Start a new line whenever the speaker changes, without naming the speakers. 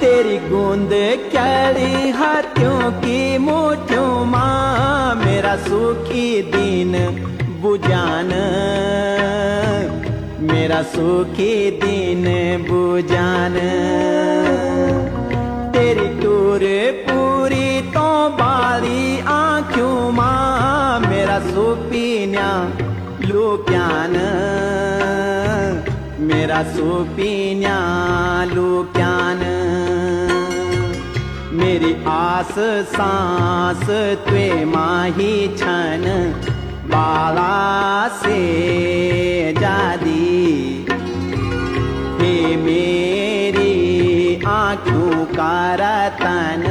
तेरी गूंद कैड़ी हाथों की मुठ्ठियों माँ, मेरा सुखी दिन बुझान मेरा सुखी दिन बुझान तेरी टूर पूरी तो बाली आँखों माँ, मेरा सुपीन्या लुक्यान मेरा सुपीन्या लुक्यान मेरी आस सांस त्वे माही छन बाला से जादी। हे मेरी आंखों का रतन